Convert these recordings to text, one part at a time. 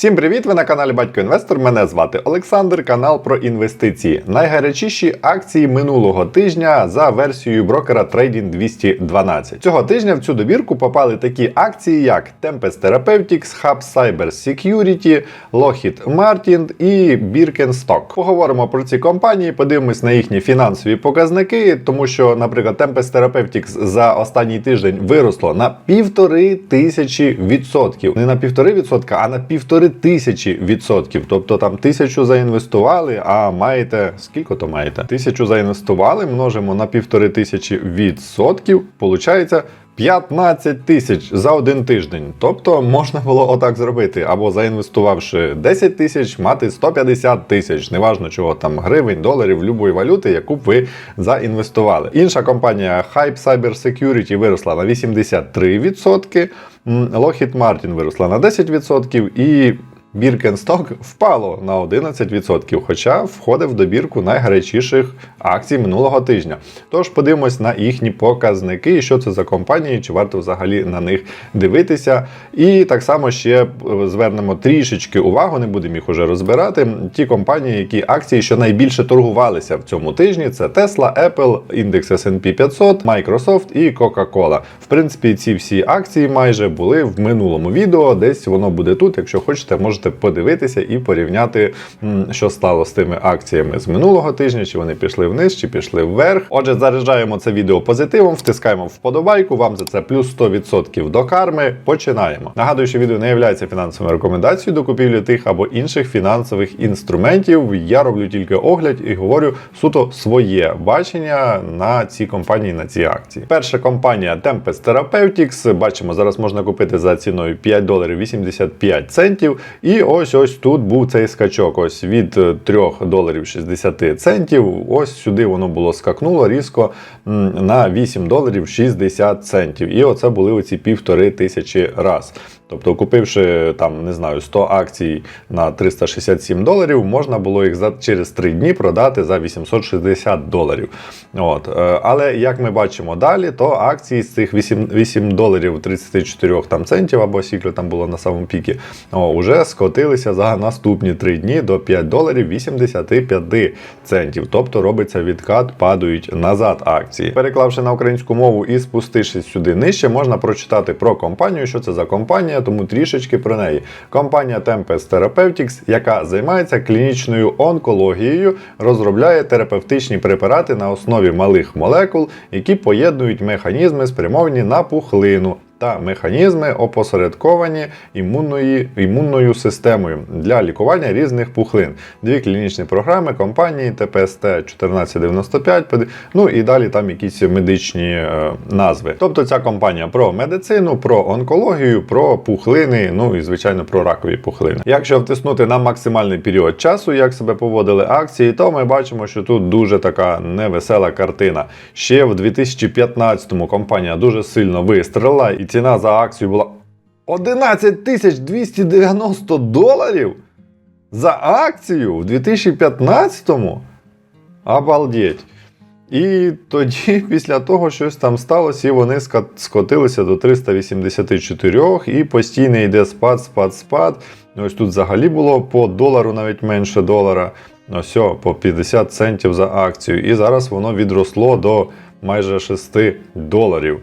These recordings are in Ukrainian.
Всім привіт! Ви на каналі Батько Інвестор. Мене звати Олександр, канал про інвестиції. Найгарячіші акції минулого тижня за версією брокера Trading 212. Цього тижня в цю добірку попали такі акції, як Tempest Therapeutics, Hub Cyber Security, Lockheed Martin і Birkenstock. Поговоримо про ці компанії, подивимось на їхні фінансові показники, тому що, наприклад, Tempest Therapeutics за останній тиждень виросло на півтори тисячі відсотків. Не на півтори відсотка, а на півтори тисячі відсотків. Тобто там тисячу заінвестували, а маєте скільки то маєте? Тисячу заінвестували, множимо на півтори тисячі відсотків. Получається. 15 тисяч за один тиждень. Тобто можна було отак зробити, або заінвестувавши 10 тисяч, мати 150 тисяч, неважно чого там гривень, доларів, любої валюти, яку б ви заінвестували. Інша компанія Hype Cyber Security виросла на 83%, м, Lockheed Martin виросла на 10% і Birkenstock впало на 11%, хоча входить в добірку найгарячіших акцій минулого тижня. Тож подивимось на їхні показники, що це за компанії, чи варто взагалі на них дивитися. І так само ще е, звернемо трішечки увагу, не будемо їх уже розбирати. Ті компанії, які акції, що найбільше торгувалися в цьому тижні, це Tesla, Apple, індекс S&P 500, Microsoft і Coca-Cola. В принципі, ці всі акції майже були в минулому відео. Десь воно буде тут. Якщо хочете, можете подивитися і порівняти, що стало з тими акціями з минулого тижня, чи вони пішли вниз, чи пішли вверх. Отже, заряджаємо це відео позитивом, втискаємо вподобайку. Вам за це плюс 100% до карми. Починаємо. Нагадую, що відео не є фінансовою рекомендацією до купівлі тих або інших фінансових інструментів. Я роблю тільки огляд і говорю суто своє бачення на ці компанії, на ці акції. Перша компанія Tempest Therapeutics. Бачимо, зараз можна купити за ціною 5 доларів 85 центів. І ось ось тут був цей скачок. Ось від е, 3 доларів 60 центів. Ось сюди воно було скакнуло різко на 8 доларів 60 центів. І оце були оці півтори тисячі раз. Тобто, купивши там, не знаю, 100 акцій на 367 доларів, можна було їх за через 3 дні продати за 860 доларів. От. е, Але як ми бачимо далі, то акції з цих 8, 8 доларів 34 там, центів або скільки там було на самому пікі, о, вже скотилися за наступні 3 дні до 5 доларів 85 центів. Тобто робиться відкат, падають назад акції. Переклавши на українську мову і спустившись сюди нижче, можна прочитати про компанію, що це за компанія, тому трішечки про неї. Компанія Tempest Therapeutics, яка займається клінічною онкологією, розробляє терапевтичні препарати на основі малих молекул, які поєднують механізми, спрямовані на пухлину. Та механізми опосередковані імунною, імунною системою для лікування різних пухлин. Дві клінічні програми компанії ТПСТ 1495, ну і далі там якісь медичні е, назви. Тобто ця компанія про медицину, про онкологію, про пухлини, ну і звичайно про ракові пухлини. Якщо втиснути на максимальний період часу, як себе поводили акції, то ми бачимо, що тут дуже така невесела картина. Ще в 2015-му компанія дуже сильно вистрелила, і ціна за акцію була 11 290 доларів за акцію в 2015-му. Обалдеть. І тоді, після того, щось там сталося, і вони скотилися до 384 і постійно йде спад, спад, спад. Ось тут взагалі було по долару, навіть менше долара. Ось по 50 центів за акцію. І зараз воно відросло до майже 6 доларів.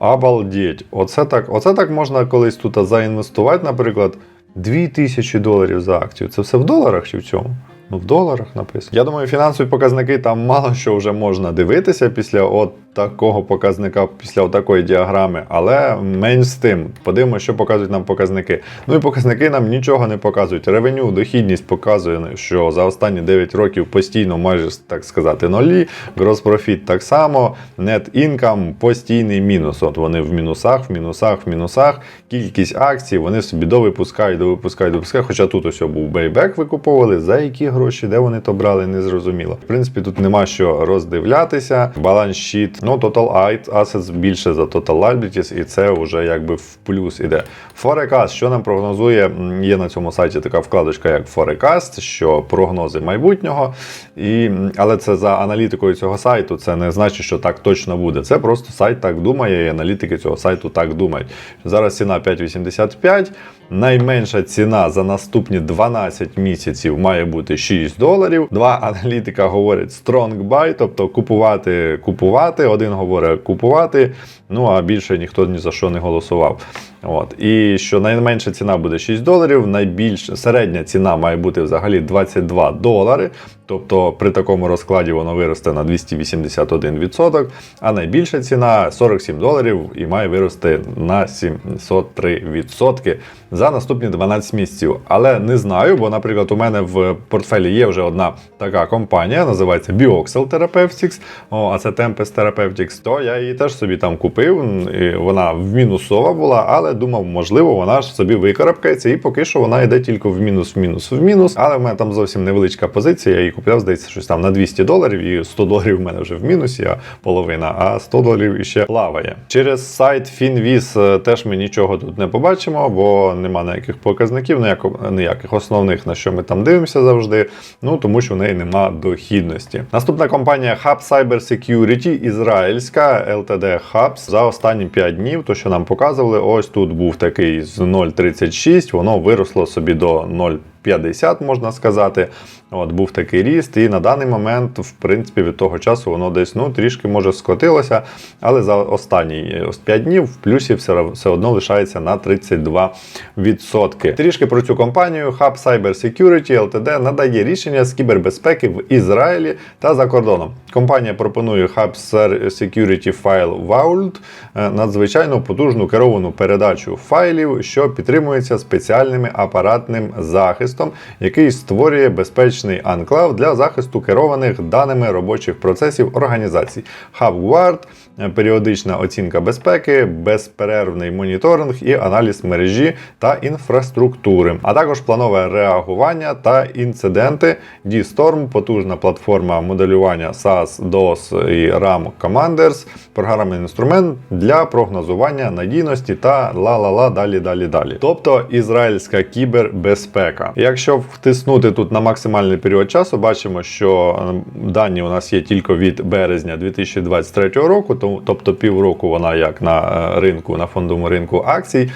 Обалдеть. Оце так, оце так можна колись тут заінвестувати, наприклад, 2000 доларів за акцію. Це все в доларах чи в цьому? Ну, в доларах написано. Я думаю, фінансові показники там мало що вже можна дивитися після от такого показника, після такої діаграми, але менш з тим. Подивимося, що показують нам показники. Ну і показники нам нічого не показують. Ревеню, дохідність показує, що за останні 9 років постійно, майже так сказати, нолі. Gross profit так само, net income постійний мінус. От вони в мінусах, в мінусах, в мінусах. Кількість акцій вони собі довипускають, довипускають, довипускають. Хоча тут ось був бейбек викуповували. За які гроші, де вони то брали, не зрозуміло. В принципі, тут нема що роздивлятися. Баланс щит, ну Total Assets більше за Total Liabilities, і це вже якби в плюс іде. Forecast, що нам прогнозує, є на цьому сайті така вкладочка, як Forecast, що прогнози майбутнього. І, але це за аналітикою цього сайту, це не значить, що так точно буде. Це просто сайт так думає, і аналітики цього сайту так думають. Зараз ціна 5,85. Найменша ціна за наступні 12 місяців має бути 6 доларів. Два аналітика говорять strong buy, тобто купувати, купувати. Один говорить купувати. Ну а більше ніхто ні за що не голосував. От. І що найменша ціна буде 6 доларів, найбільш середня ціна має бути взагалі 22 долари. Тобто при такому розкладі воно виросте на 281%, а найбільша ціна 47 доларів і має вирости на 703% за наступні 12 місяців. Але не знаю, бо, наприклад, у мене в портфелі є вже одна така компанія, називається Bioxel Therapeutics, а це Tempest Therapeutics, то я її теж собі там купив. І вона в мінусова була, але думав, можливо, вона ж собі викарабкається, і поки що вона йде тільки в мінус, в мінус, в мінус. Але в мене там зовсім невеличка позиція. Я її купляв, здається, щось там на 200 доларів, і 100 доларів в мене вже в мінусі, а половина, а 100 доларів іще плаває. Через сайт Finviz е, теж ми нічого тут не побачимо, бо нема ніяких показників, ніяких основних, на що ми там дивимося завжди. Ну тому що в неї нема дохідності. Наступна компанія Hub Cyber Security, ізраїльська LTD Hubs за останні 5 днів, то що нам показували, ось тут був такий з 0,36, воно виросло собі до 0,50, можна сказати. От був такий ріст, і на даний момент, в принципі, від того часу воно десь ну трішки може скотилося, але за останні е, ось 5 днів в плюсі все, все одно лишається на 32%. Трішки про цю компанію Hub Cyber Security Ltd надає рішення з кібербезпеки в Ізраїлі та за кордоном. Компанія пропонує Hub Security File Vault, е, надзвичайно потужну керовану передачу файлів, що підтримується спеціальним апаратним захистом, який створює безпечний анклав для захисту керованих даними робочих процесів організацій. HubGuard – періодична оцінка безпеки, безперервний моніторинг і аналіз мережі та інфраструктури, а також планове реагування та інциденти. D-Storm – потужна платформа моделювання SAS, DOS і RAM Commanders, програмний інструмент для прогнозування надійності та ла-ла-ла далі, далі, далі. Тобто ізраїльська кібербезпека. Якщо втиснути тут на максимальний період часу, бачимо, що дані у нас є тільки від березня 2023 року, то- тобто півроку вона як на е, ринку, на фондовому ринку акцій.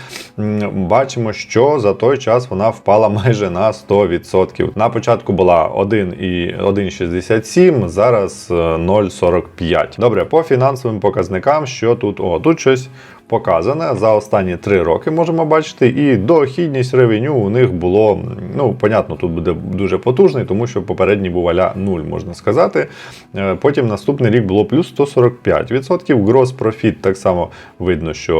Бачимо, що за той час вона впала майже на 100%. На початку була 1 і 1,67, зараз е, 0,45. Добре, по фінансовим показникам, що тут? О, тут щось показане за останні 3 роки можемо бачити, і дохідність ревеню у них було, ну, понятно, тут буде дуже потужний, тому що попередній був аля 0, можна сказати. Е, Потім наступний рік було плюс 145%. Gross profit так само видно, що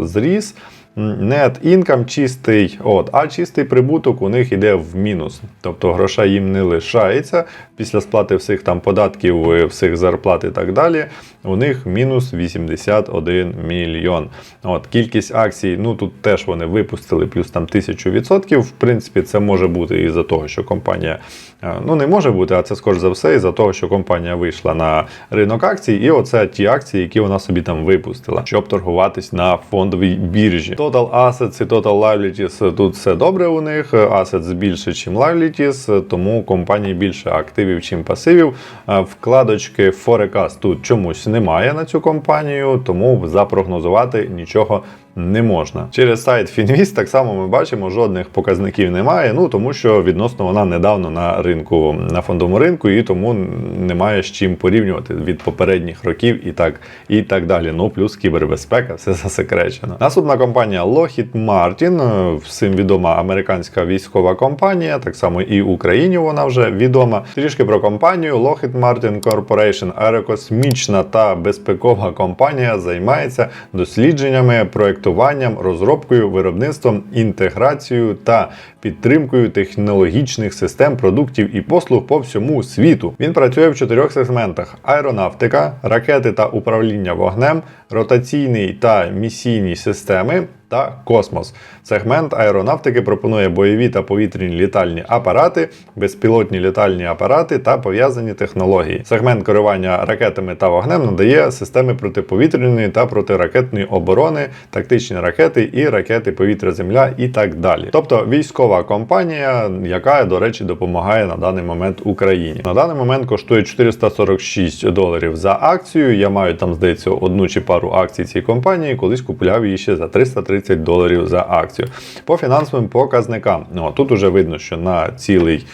е, зріс. Net income чистий, от, а чистий прибуток у них йде в мінус. Тобто грошей їм не лишається після сплати всіх там податків, всіх зарплат і так далі. У них мінус 81 мільйон. От, кількість акцій, ну тут теж вони випустили плюс там 1000%. В принципі, це може бути із-за того, що компанія е, ну не може бути, а це скоріш за все, із-за того, що компанія вийшла на ринок акцій, і оце ті акції, які вона собі там випустила, щоб торгуватись на фондовій біржі. Total Assets і Total Liabilities тут все добре у них. Assets більше, ніж Liabilities, тому компанії більше активів, чим пасивів. Е, Вкладочки Forecast тут чомусь немає на цю компанію, тому запрогнозувати нічого не можна. Через сайт Finviz так само ми бачимо, жодних показників немає. Ну тому що відносно вона недавно на ринку на фондовому ринку, і тому немає з чим порівнювати від попередніх років і так і так далі. Ну плюс кібербезпека, все засекречено. Наступна компанія Lockheed Martin, всім відома американська військова компанія, так само і Україні вона вже відома. Трішки про компанію Lockheed Martin Corporation, аерокосмічна та безпекова компанія, займається дослідженнями, проектуванням, розробкою, виробництвом, інтеграцією та підтримкою технологічних систем продуктів і послуг по всьому світу. Він працює в чотирьох сегментах: аеронавтика, ракети та управління вогнем, ротаційний та місійні системи. Та космос. Сегмент аеронавтики пропонує бойові та повітряні літальні апарати, безпілотні літальні апарати та пов'язані технології. Сегмент керування ракетами та вогнем надає системи протиповітряної та протиракетної оборони, тактичні ракети і ракети повітря-земля і так далі. Тобто військова компанія, яка, до речі, допомагає на даний момент Україні. На даний момент коштує 446 доларів за акцію. Я маю там, здається, одну чи пару акцій цієї компанії. Колись купував її ще за 330 доларів за акцію. Акцію. По фінансовим показникам, ну, тут уже видно, що на цілий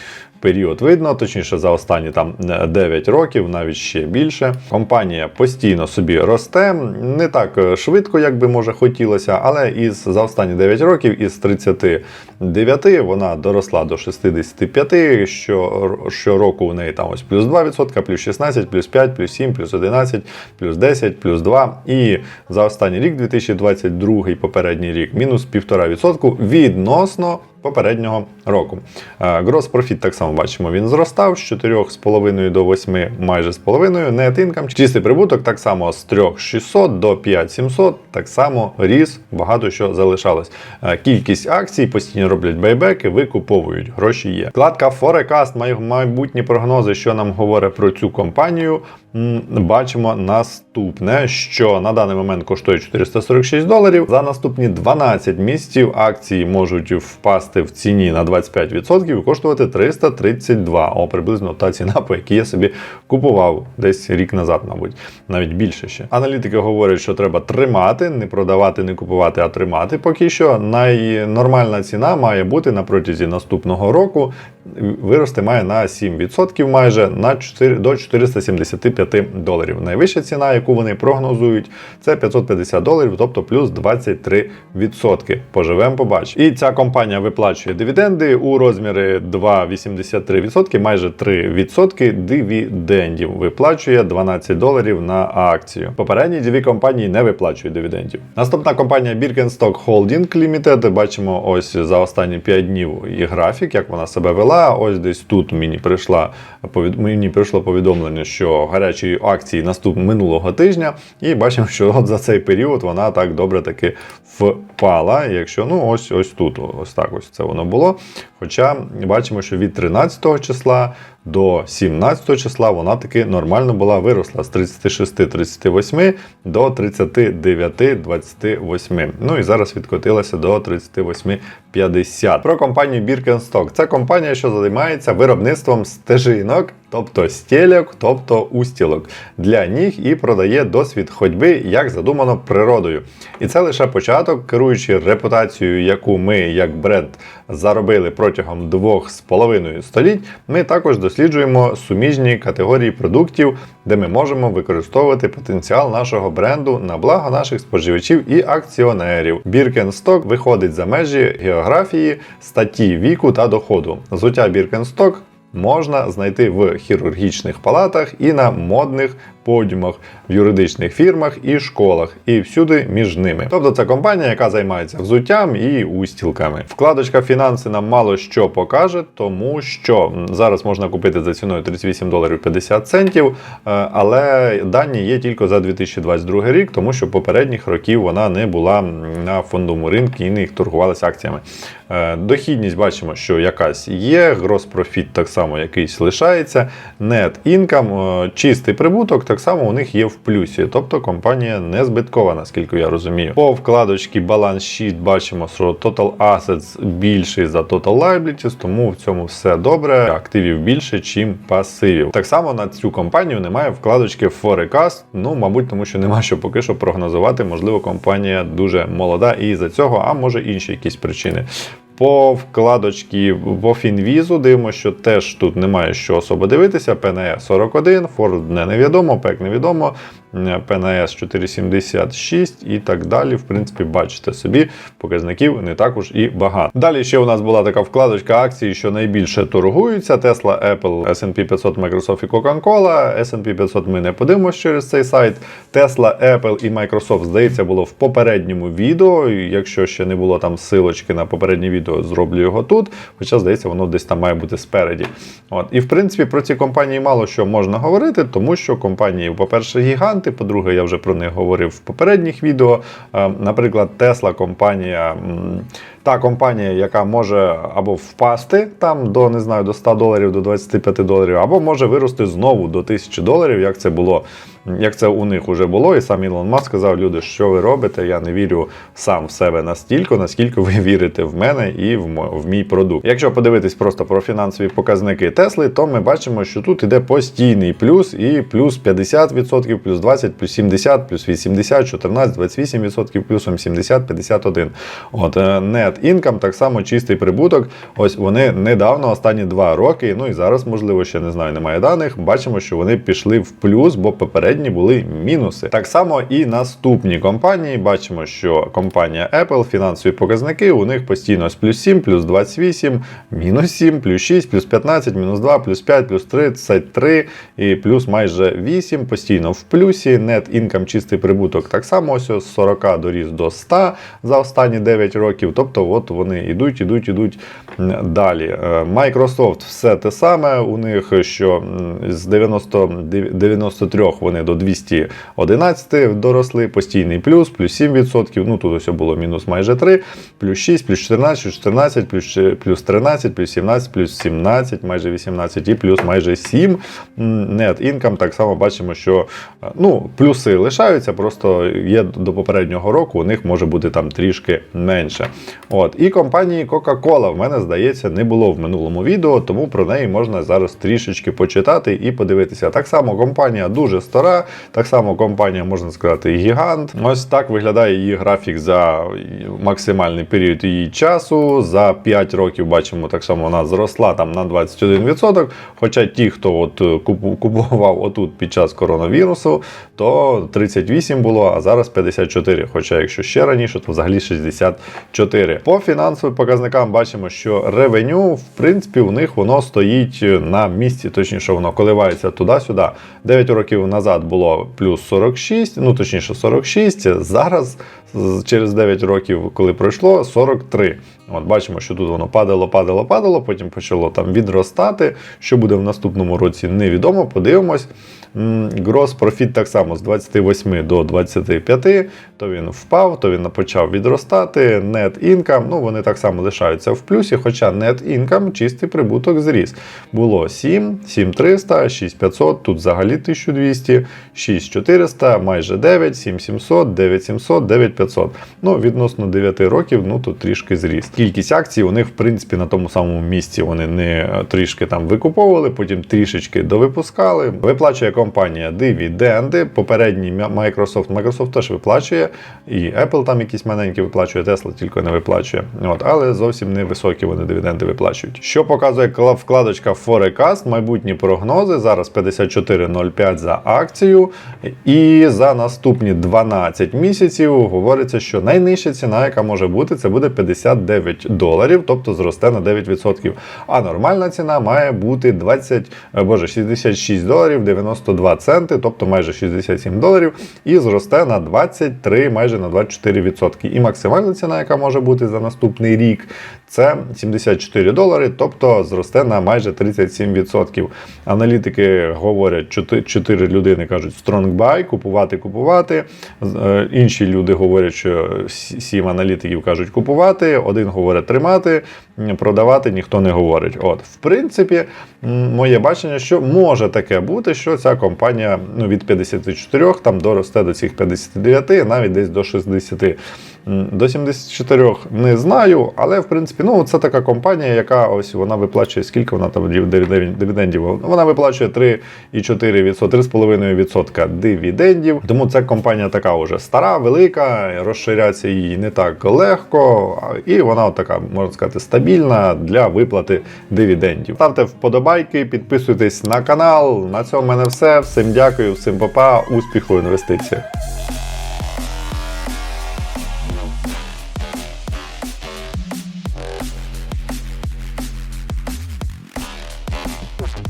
період видно, точніше за останні там 9 років, навіть ще більше. Компанія постійно собі росте, не так е, швидко, як би може хотілося, але із за останні 9 років із 39 вона доросла до 65, що щороку у неї там ось плюс 2%, плюс 16, плюс 5, плюс 7, плюс 11, плюс 10, плюс 2. І за останній рік, 2022 попередній рік, мінус 1,5% відносно попереднього року. Грос профіт так само бачимо, він зростав з 4,5 до 8, майже з половиною. Income, чистий прибуток так само з 3,600 до 5,700, так само ріс, багато що залишалось. Е, Кількість акцій постійно роблять байбеки, викуповують, гроші є. Вкладка Forecast, майбутні прогнози, що нам говорить про цю компанію. Бачимо наступне, що на даний момент коштує 446 доларів. За наступні 12 місяців акції можуть впасти в ціні на 25% і коштувати 332. О, приблизно та ціна, по якій я собі купував десь рік назад, мабуть, навіть більше ще. Аналітики говорять, що треба тримати, не продавати, не купувати, а тримати. Поки що найнормальна ціна має бути на протязі наступного року. Вирости має на 7% майже на 4, до 475 доларів. Найвища ціна, яку вони прогнозують, це 550 доларів, тобто плюс 23%. Поживемо, побачимо. І ця компанія виплачує дивіденди у розмірі 2,83%, майже 3% дивідендів. Виплачує 12 доларів на акцію. Попередні дві компанії не виплачують дивідендів. Наступна компанія Birkenstock Holding Limited. Бачимо ось за останні 5 днів і графік, як вона себе вела. Ось десь тут мені прийшла мені прийшло повідомлення, що гарячі акції наступ минулого тижня, і бачимо, що от за цей період вона так добре таки впала. Якщо ну ось ось тут, ось так ось це воно було. Хоча бачимо, що від 13 числа до 17 числа вона таки нормально була виросла з 36-38 до 39-28. Ну і зараз відкотилася до 38-50. Про компанію Birkenstock. Це компанія, що займається виробництвом стежинок, тобто стільок, тобто устілок для ніг і продає досвід ходьби, як задумано природою. І це лише початок, керуючи репутацією, яку ми, як бренд, заробили протягом двох з половиною століть. Ми також досліджуємо суміжні категорії продуктів, де ми можемо використовувати потенціал нашого бренду на благо наших споживачів і акціонерів. Birkenstock виходить за межі географії, статті віку та доходу. Взуття Birkenstock можна знайти в хірургічних палатах і на модних подіумах, в юридичних фірмах і школах, і всюди між ними. Тобто це компанія, яка займається взуттям і устілками. Вкладочка фінанси нам мало що покаже, тому що зараз можна купити за ціною 38 доларів 50 центів, е, але дані є тільки за 2022 рік, тому що попередніх років вона не була на фондовому ринку і не їх торгувалася акціями. Е, Дохідність бачимо, що якась є, грос-профіт так само якийсь лишається. Income, е, чистий прибуток так само у них є в плюсі. Тобто компанія не збиткова, наскільки я розумію. По вкладочці баланс sheet бачимо, що Total Assets більший за Total Liabilities, тому в цьому все добре. Активів більше, чим пасивів. Так само на цю компанію немає вкладочки Forecast, ну, мабуть, тому що нема що поки що прогнозувати. Можливо, компанія дуже молода і за цього, а може інші якісь причини. По вкладочці по Фінвізу дивимося, що теж тут немає що особо дивитися. ПНЕ 41, Форд не невідомо, ПЕК невідомо, ПНС 476 і так далі. В принципі, бачите собі, показників не також і багато. Далі ще у нас була така вкладочка акцій, що найбільше торгуються: Tesla, Apple, S&P 500, Microsoft і Coca-Cola. S&P 500 ми не подивимося через цей сайт. Tesla, Apple і Microsoft, здається, було в попередньому відео. Якщо ще не було там силочки на попереднє відео, зроблю його тут. Хоча, здається, воно десь там має бути спереді. От. І в принципі про ці компанії мало що можна говорити, тому що компанії, по-перше, гіганти. По-друге, я вже про них говорив в попередніх відео. Е, Наприклад, Тесла компанія. Та компанія, яка може або впасти там до не знаю до 100 доларів, до 25 доларів, або може вирости знову до 1000 доларів, як це було, як це у них вже було. І сам Ілон Маск сказав: люди, що ви робите? Я не вірю сам в себе настільки, наскільки ви вірите в мене і в, мій продукт. Якщо подивитись просто про фінансові показники Тесли, то ми бачимо, що тут іде постійний плюс і плюс 50%, плюс 20, плюс 70, плюс 80, 14, 28%, плюсом 70, 51. От е, нет Net income, так само чистий прибуток. Ось вони недавно, останні два роки, ну і зараз, можливо, ще не знаю, немає даних. Бачимо, що вони пішли в плюс, бо попередні були мінуси. Так само і наступні компанії. Бачимо, що компанія Apple, фінансові показники, у них постійно з плюс 7, плюс 28, мінус 7, плюс 6, плюс 15, мінус 2, плюс 5, плюс 33 і плюс майже 8, постійно в плюсі. Net income, чистий прибуток так само ось з 40 доріс до 100 за останні 9 років. Тобто, от вони йдуть, йдуть, йдуть далі. Е, Microsoft все те саме. У них що з 90, 93 вони до 211 доросли, постійний плюс, плюс 7%. Ну тут ось було мінус майже 3, плюс 6, плюс 14, 14, плюс, плюс 13, плюс 17, плюс 17, майже 18 і плюс майже 7. Net income так само бачимо, що е, ну, плюси лишаються, просто є до попереднього року, у них може бути там трішки менше. От. І компанії Coca-Cola в мене, здається, не було в минулому відео, тому про неї можна зараз трішечки почитати і подивитися. Так само компанія дуже стара, так само компанія, можна сказати, гігант. Ось так виглядає її графік за максимальний період її часу. За 5 років бачимо, так само вона зросла там на 21%. Хоча ті, хто от е, купував отут під час коронавірусу, то 38 було, а зараз 54. Хоча, якщо ще раніше, то взагалі 64. По фінансовим показникам бачимо, що ревеню, в принципі, у них воно стоїть на місці, точніше, воно коливається туди-сюди. 9 років назад було плюс 46, ну точніше 46. Зараз через 9 років, коли пройшло, 43. От бачимо, що тут воно падало, падало, падало, потім почало там відростати. Що буде в наступному році, невідомо. Подивимось. Грос профіт так само з 28 до 25, то він впав, то він почав відростати. Net income, ну вони так само лишаються в плюсі, хоча net income чистий прибуток зріс. Було 7, 7300, 6500, тут взагалі 1200, 6400, майже 9, 7700, 9700, 9500. Ну, відносно 9 років, ну тут трішки зріс. Кількість акцій у них, в принципі, на тому самому місці вони не е, трішки там викуповували, потім трішечки довипускали. Виплачує компанія дивіденди. Попередній Microsoft, Microsoft теж виплачує, і Apple там якісь маленькі виплачує, Tesla тільки не виплачує. От, але зовсім не високі вони дивіденди виплачують. Що показує вкладочка Forecast, майбутні прогнози. Зараз 54,05 за акцію. І за наступні 12 місяців говориться, що найнижча ціна, яка може бути, це буде 59 доларів, тобто зросте на 9%. А нормальна ціна має бути 20, е, боже, 66 доларів 92 центи, тобто майже 67 доларів, і зросте на 23, майже на 24%. І максимальна ціна, яка може бути за наступний рік, це 74 долари, тобто зросте на майже 37%. Аналітики говорять, 4 людини кажуть strong buy, купувати, купувати. Е, Інші люди говорять, що 7 аналітиків кажуть купувати, один говорить тримати, продавати ніхто не говорить. От, в принципі, моє бачення, що може таке бути, що ця компанія ну, від 54 там доросте до цих 59, навіть десь до 60. До 74 не знаю, але в принципі, ну це така компанія, яка ось вона виплачує скільки вона там дивідендів. Вона виплачує 3,4%, 3,5% дивідендів. Тому ця компанія така вже стара, велика, розширяться її не так легко, і вона така, можна сказати, стабільна для виплати дивідендів. Ставте вподобайки, підписуйтесь на канал. На цьому в мене все. Всім дякую, всім па-па, успіху в інвестиціях.